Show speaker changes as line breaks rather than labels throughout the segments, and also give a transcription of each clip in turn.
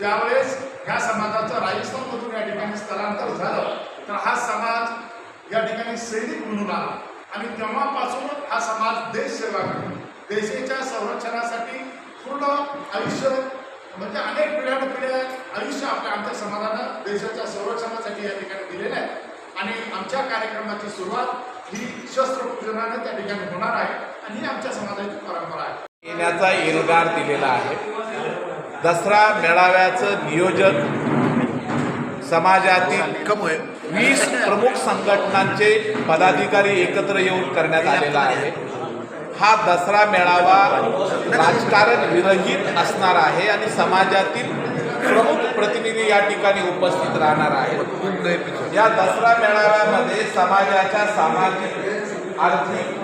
ज्यावेळेस ह्या समाजाचं राजस्थानमधून या ठिकाणी स्थलांतर झालं तर हा समाज या ठिकाणी सैनिक म्हणून आला. आणि तेव्हापासून हा समाज देशसेवा करतो. देशाच्या संरक्षणासाठी पूर्ण आयुष्य म्हणजे अनेक पिढ्यानपिढ्या आयुष्य आपल्या आमच्या समाजानं देशाच्या संरक्षणासाठी या ठिकाणी दिलेलं आहे. आणि आमच्या कार्यक्रमाची सुरुवात ही शस्त्रपूजनाने त्या ठिकाणी होणार आहे. आणि ही आमच्या समाजाची परंपरा आहे.
येण्याचा एल्गार दिलेला आहे. दसरा मेळाव्याचं नियोजन समाजातील वीस प्रमुख संघटनांचे पदाधिकारी एकत्र येऊन करण्यात आलेला आहे. हा दसरा मेळावा राजकारण विरहित असणार आहे आणि समाजातील प्रमुख प्रतिनिधी या ठिकाणी उपस्थित राहणार आहेत. या दसरा मेळाव्यामध्ये समाजाच्या सामाजिक आर्थिक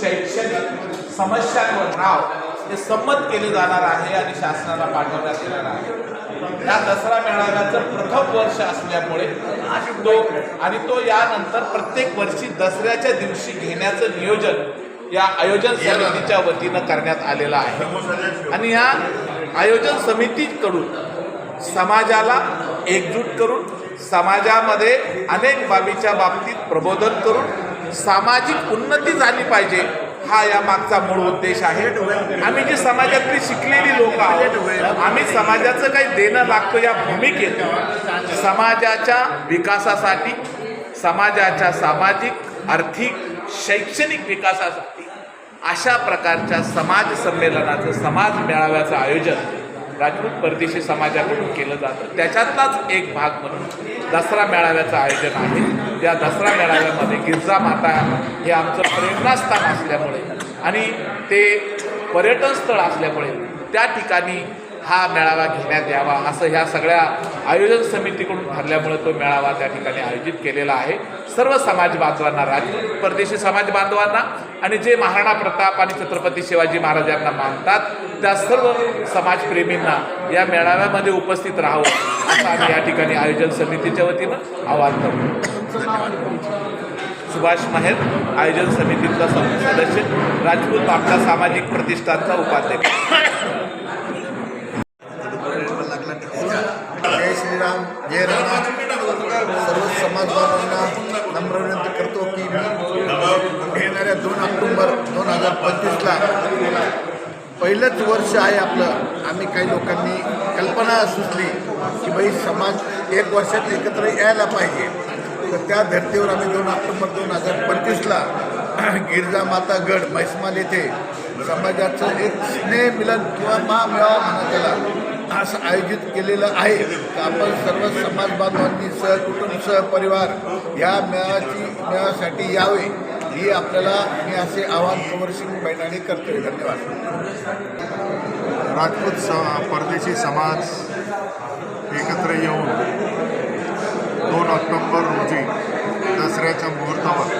शैक्षणिक समस्यांवर नाव हे संमत केले जाणार आहे आणि शासनाला पाठवण्यात येणार आहे. या दसरा मेळाव्याचं प्रथम वर्ष असल्यामुळे तो आणि तो यानंतर प्रत्येक वर्षी दसऱ्याच्या दिवशी घेण्याचं नियोजन या आयोजन समितीच्या वतीनं करण्यात आलेलं आहे. आणि या आयोजन समितीकडून समाजाला एकजूट करून समाजामध्ये अनेक बाबीच्या बाबतीत प्रबोधन करून सामाजिक उन्नती झाली पाहिजे हा या मागचा मूळ उद्देश आहे. आम्ही जी समाजातली शिकलेली लोक आहोत आम्ही समाजाचं काही देणं लागतो या भूमिकेत समाजाच्या विकासासाठी समाजाच्या सामाजिक आर्थिक शैक्षणिक विकासासाठी अशा प्रकारच्या समाज संमेलनाचं समाज मेळाव्याचं आयोजन राजपूत परदेशी समाजाकडून केलं जातं. त्याच्यातलाच एक भाग म्हणून दसरा मेळाव्याचं आयोजन आहे. या दसरा मेळाव्यामध्ये गिरजा माता हे आमचं प्रेरणास्थान असल्यामुळे आणि ते पर्यटन स्थळ असल्यामुळे त्या ठिकाणी हा मेळावा घेण्यात यावा. असं ह्या सगळ्या आयोजन समितीकडून ठरल्यामुळे तो मेळावा त्या ठिकाणी आयोजित केलेला आहे. सर्व समाज बांधवांना राजपूत परदेशी समाज बांधवांना आणि जे महाराणा प्रताप आणि छत्रपती शिवाजी महाराजांना मानतात त्या सर्व समाजप्रेमींना या मेळाव्यामध्ये उपस्थित राहावं असं आम्ही या ठिकाणी आयोजन समितीच्या वतीनं आवाहन करतो. सुभाष माहेर आयोजन समितीचा सदस्य राजपूत आपला सामाजिक प्रतिष्ठानचा उपाध्यक्ष
जय श्रीराम जय राणा सर्व समाज बांधवांना नम्र विनंती करतो की मी येणाऱ्या दोन ऑक्टोंबर दोन हजार पंचवीसला पहिलंच वर्ष आहे आपलं. आम्ही काही लोकांनी कल्पना सुचली की बाई समाज एक वर्षात एकत्र यायला पाहिजे. तर त्या धर्तीवर आम्ही दोन ऑक्टोबर दोन हजार पंचवीसला गिरजा माता गड म्हैसमाल येथे समाजाचं एक स्नेह मिलन किंवा महामेळावा म्हणा त्याला असं आयोजित केलेलं आहे तर आपण सर्व समाज बांधवांनी सहकुटुंब सहपरिवार या मेळाची मेळासाठी यावे ही आपल्याला मी असे आवाहन कंवरसिंग बैनाडी करतोय. धन्यवाद.
राजपूत स परदेशी समाज एकत्र येऊन दोन ऑक्टोबर रोजी दसऱ्याच्या मुहूर्तावर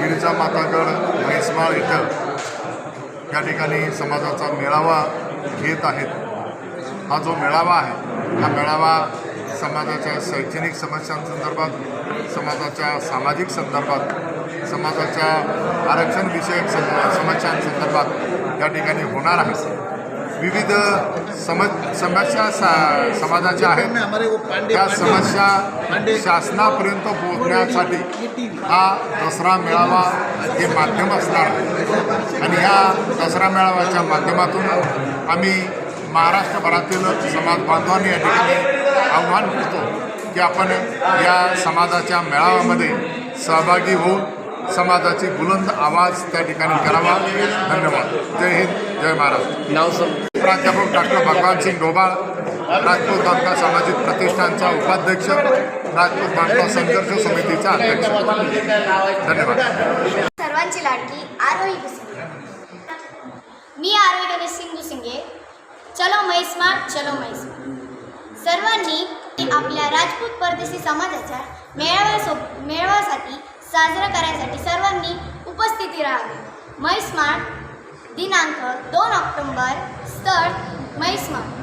गिरिजा मातागड म्हैसमाळ इथं या ठिकाणी समाजाचा मेळावा घेत आहेत. हा जो मेळावा आहे हा मेळावा समाजाच्या शैक्षणिक समस्यांसंदर्भात समाजाच्या सामाजिक संदर्भात समाजाच्या आरक्षणविषयक सम समस्यांसंदर्भात या ठिकाणी होणार आहे. विविध समज समस्या सा समाजाच्या आहेत. त्या समस्या शासनापर्यंत पोहोचण्यासाठी हा दसरा मेळावा हे माध्यम असणार. आणि ह्या दसरा मेळाव्याच्या माध्यमातून आम्ही महाराष्ट्रभरातील समाज बांधवांनी या ठिकाणी आव्हान करतो की आपण या समाजाच्या मेळाव्यामध्ये सहभागी होऊन समाजाची बुलंद आवाज त्या ठिकाणी करावा. धन्यवाद. जय हिंद. जय महाराष्ट्र.
नाव सम
प्राध्यापक डॉक्टर भगवान सिंग डोबाळ राजपूत बांधकाम सामाजिक प्रतिष्ठानचा उपाध्यक्ष राजपूत बांधकाम संघर्ष समितीचा अध्यक्ष. धन्यवाद.
सर्वांची लाडकी आरोही मी आरोही गणेश सिंग गुसिंगे चलो मैस्मार चलो मैस्मार सर्वांनी आपल्या राजपूत परदेशी समाजाच्या मेळाव्यासो मेळाव्यासाठी साजरा करायसाठी सर्वांनी उपस्थिती राहावी. मैस्मार दिनांक दोन ऑक्टोंबर स्थळ मैस्मार